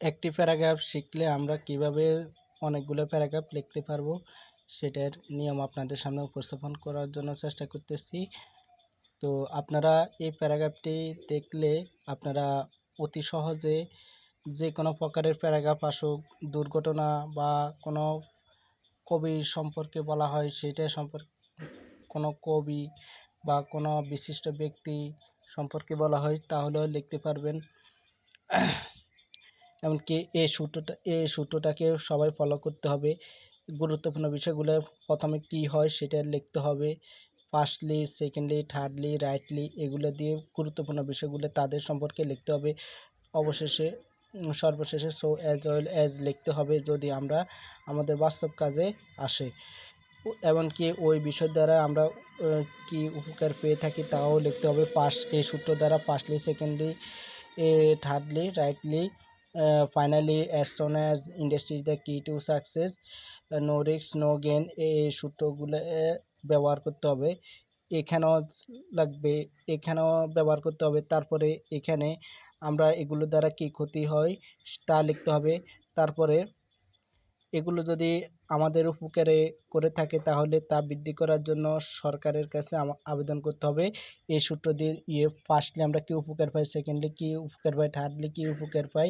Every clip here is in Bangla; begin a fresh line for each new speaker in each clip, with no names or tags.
একটি প্যারাগ্রাফ শিখলে আমরা কীভাবে অনেকগুলো প্যারাগ্রাফ লিখতে পারব, সেটার নিয়ম আপনাদের সামনে উপস্থাপন করার জন্য চেষ্টা করতেছি। তো আপনারা এই প্যারাগ্রাফটি দেখলে আপনারা অতি সহজে যে কোনো প্রকারের প্যারাগ্রাফ আসুক, দুর্ঘটনা বা কোনো কবি সম্পর্কে বলা হয় সেটা সম্পর্কে, কোনো কবি বা কোনো বিশিষ্ট ব্যক্তি সম্পর্কে বলা হয় তাহলেও লিখতে পারবেন। এমনকি এই সূত্রটা এই সূত্রটাকে সবাই ফলো করতে হবে। গুরুত্বপূর্ণ বিষয়গুলো প্রথমে কী হয় সেটা লিখতে হবে। ফার্স্টলি সেকেন্ডলি থার্ডলি রাইটলি এগুলো দিয়ে গুরুত্বপূর্ণ বিষয়গুলো তাদের সম্পর্কে লিখতে হবে। অবশেষে সর্বশেষে সো অ্যাজ ওয়েল অ্যাজ লিখতে হবে যদি আমরা আমাদের বাস্তব কাজে আসে। এমনকি ওই বিষয় দ্বারা আমরা কি উপকার পেয়ে থাকি তাও লিখতে হবে। পাস্ট এই সূত্র দ্বারা firstly secondly A thirdly rightly finally as soon as industries the key to success no রিক্স নো গেন এই সূত্রগুলো ব্যবহার করতে হবে। এখানেও লাগবে, এখানেও ব্যবহার করতে হবে। তারপরে এখানে আমরা এগুলো দ্বারা কি ক্ষতি হয়, তা লিখতে হবে। তারপরে এগুলো যদি আমাদের উপকারে করে থাকে তাহলে তা বৃদ্ধি করার জন্য সরকারের কাছে আবেদন করতে হবে। এই সূত্র দিয়ে ইয়ে ফার্স্টলি আমরা কি উপকার পাই, সেকেন্ডলি কি উপকার পাই, থার্ডলি কি উপকার পাই,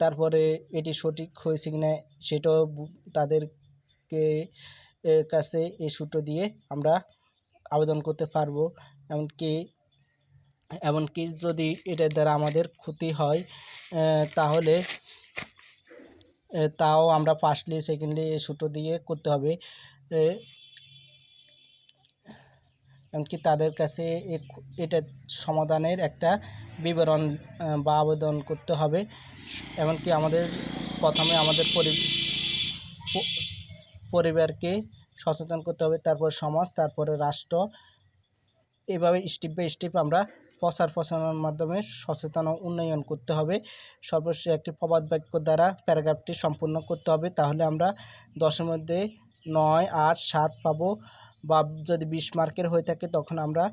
তারপরে এটি সঠিক হয়েছে কিনা সেটাও বু- তাদেরকে কাছে এই সূত্র দিয়ে আমরা আবেদন করতে পারব। এমনকি এমনকি যদি এটার দ্বারা আমাদের ক্ষতি হয় তাহলে তাও আমরা ফার্স্টলি সেকেন্ডলি সূত্র দিয়ে করতে হবে। এমনকি তাদের কাছে এটা সমাধানের একটা বিবরণ বা আবেদন করতে হবে। এমনকি আমাদের প্রথমে আমাদের পরিবারকে সচেতন করতে হবে, তারপর সমাজ, তারপরে রাষ্ট্র। এভাবে স্টেপ বাই স্টেপ আমরা প্রচার প্রচারণার মাধ্যমে সচেতন উন্নয়ন করতে হবে। সর্বশেষ একটি প্রবাদ বাক্য দ্বারা প্যারাগ্রাফটি সম্পূর্ণ করতে হবে। তাহলে আমরা দশের মধ্যে নয়, আট, সাত পাবো। বা যদি বিশ মার্কের হয়ে থাকে, তখন আমরা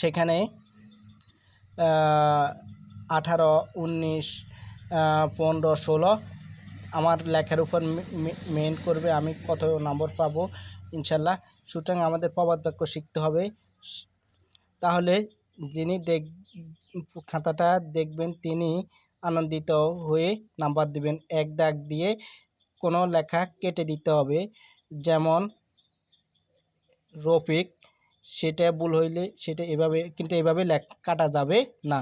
সেখানে আঠারো, উনিশ পনেরো, ষোলো আমার লেখার উপর মেন করবে। আমি কত নম্বর পাবো? ইনশাল্লাহ। সুতরাং আমাদের প্রবাদ বাক্য শিখতে হবে। তাহলে যিনি দেখ, খাতাটা দেখবেন তিনি আনন্দিত হয়ে নাম্বার দিবেন। এক দাগ দিয়ে কোনো লেখা কেটে দিতে হবে। যেমন, রফিক, সেটা ভুল হইলে সেটা এভাবে, কিন্তু এভাবে লেখ, কাটা যাবে না।